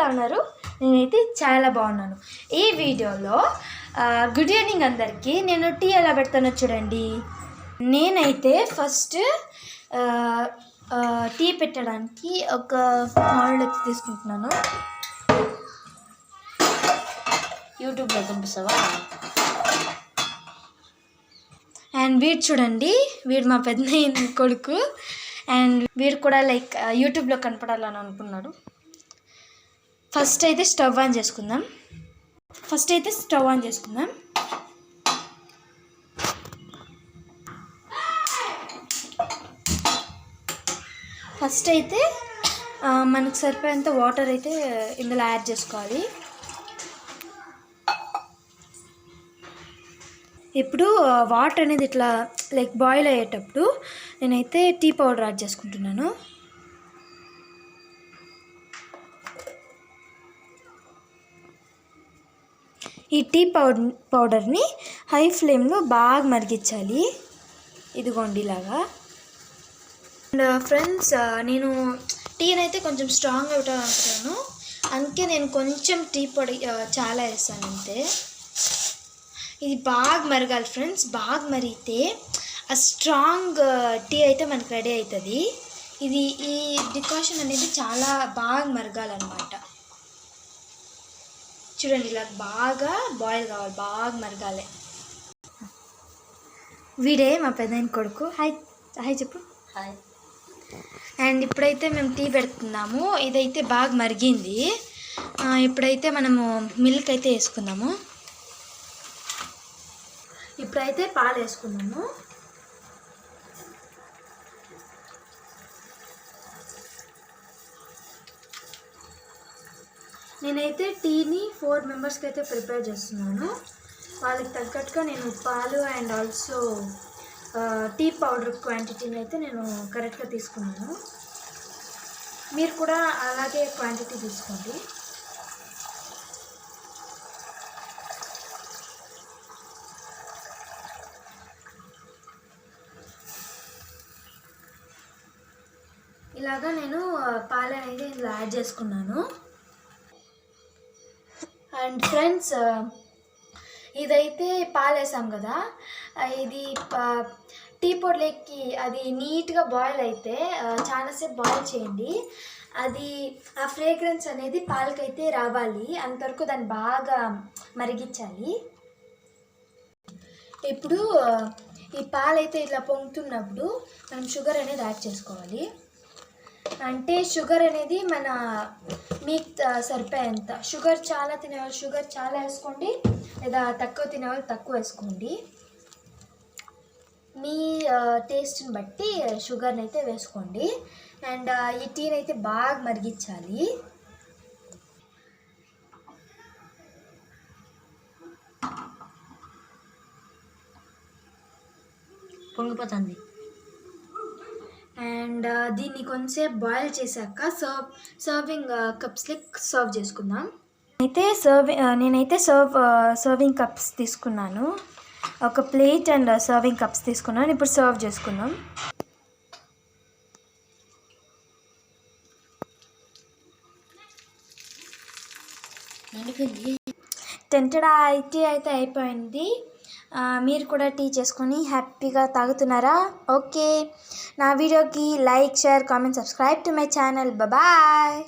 ఎలా ఉన్నారు? నేనైతే చాలా బాగున్నాను. ఈ వీడియోలో గుడ్ ఈవినింగ్ అందరికీ. నేను టీ ఎలా పెడతానో చూడండి. నేనైతే ఫస్ట్ టీ పెట్టడానికి ఒక మోడల్ అయితే తీసుకుంటున్నాను. యూట్యూబ్లో పంపిస్తావా అండ్ వీడు చూడండి వీడు మా పెద్ద కొడుకు. అండ్ వీడు కూడా లైక్ యూట్యూబ్లో కనపడాలని అనుకున్నాడు. ఫస్ట్ అయితే స్టవ్ ఆన్ చేసుకుందాం. ఫస్ట్ అయితే స్టవ్ ఆన్ చేసుకుందాం. ఫస్ట్ అయితే మనకు సరిపోయేంత వాటర్ అయితే ఇందులో యాడ్ చేసుకోవాలి. ఇప్పుడు వాటర్ అనేది ఇట్లా లైక్ బాయిల్ అయ్యేటప్పుడు నేనైతే టీ పౌడర్ యాడ్ చేసుకుంటున్నాను. ఈ టీ పౌడర్ పౌడర్ని హై ఫ్లేమ్లో బాగా మరిగించాలి. ఇదిగోండి ఇలాగా. అండ్ ఫ్రెండ్స్ నేను టీని అయితే కొంచెం స్ట్రాంగ్ అనుకున్నాను అందుకే నేను కొంచెం టీ పొడి చాలా వేస్తాను అంతే. ఇది బాగా మరగాలి ఫ్రెండ్స్ బాగా మరిగితే ఆ స్ట్రాంగ్ టీ అయితే మనకు రెడీ అవుతుంది. ఇది ఈ డికాషన్ అనేది చాలా బాగా మరగాలన్నమాట. చూడండి ఇలా బాగా బాయిల్ కావాలి బాగా మరగాలి. వీడే మా పెద్ద కొడుకు. హాయ్ హాయ్ చెప్పు. హాయ్. అండ్ ఇప్పుడైతే మేము టీ పెడుతున్నాము. ఇదైతే బాగా మరిగింది. ఇప్పుడైతే మనము మిల్క్ అయితే వేసుకుందాము. ఇప్పుడైతే పాలు వేసుకున్నాము నేనైతే టీని ఫోర్ మెంబర్స్కి అయితే ప్రిపేర్ చేస్తున్నాను. వాళ్ళకి తగ్గట్టుగా నేను పాలు అండ్ ఆల్సో టీ పౌడర్ క్వాంటిటీని అయితే నేను కరెక్ట్గా తీసుకున్నాను. మీరు కూడా అలాగే క్వాంటిటీ తీసుకోండి. ఇలాగా నేను పాలు అనేది ఇందులో యాడ్ చేసుకున్నాను. అండ్ ఫ్రెండ్స్ uh, ఇదైతే పాలేసాం కదా. ఇది ప- టీ లెక్కి అది నీట్గా బాయిల్ అయితే చాలాసేపు బాయిల్ చేయండి. అది ఆ ఫ్రేగ్రెన్స్ అనేది పాలకైతే రావాలి. అంతవరకు దాన్ని బాగా మరిగించాలి. ఇప్పుడు ఈ పాలైతే ఇట్లా పొంగుతున్నప్పుడు మనం షుగర్ అనేది యాడ్ చేసుకోవాలి. అంటే షుగర్ అనేది మన మీకు సరిపోయేంత. షుగర్ చాలా తినేవాళ్ళు షుగర్ చాలా వేసుకోండి. లేదా తక్కువ తినేవాళ్ళు తక్కువ వేసుకోండి. మీ టేస్ట్ని బట్టి షుగర్ని అయితే వేసుకోండి. అండ్ ఈ టీని అయితే బాగా మరిగించాలి. పొంగిపోతుంది. అండ్ దీన్ని కొంచెంసేపు బాయిల్ చేశాక సర్వ్ సర్వింగ్ కప్స్లో సర్వ్ చేసుకుందాం. అయితే సర్వ్ నేనైతే సర్వ్ సర్వింగ్ కప్స్ తీసుకున్నాను. ఒక ప్లేట్ అండ్ సర్వింగ్ కప్స్ తీసుకున్నాను. ఇప్పుడు సర్వ్ చేసుకుందాం. టెంటెడ్ టీ అయితే అయిపోయింది. మీరు కూడా టీ చేసుకొని హ్యాపీగా తాగుతున్నారా? ఓకే. నా వీడియోకి like share comment subscribe to my channel. Bye.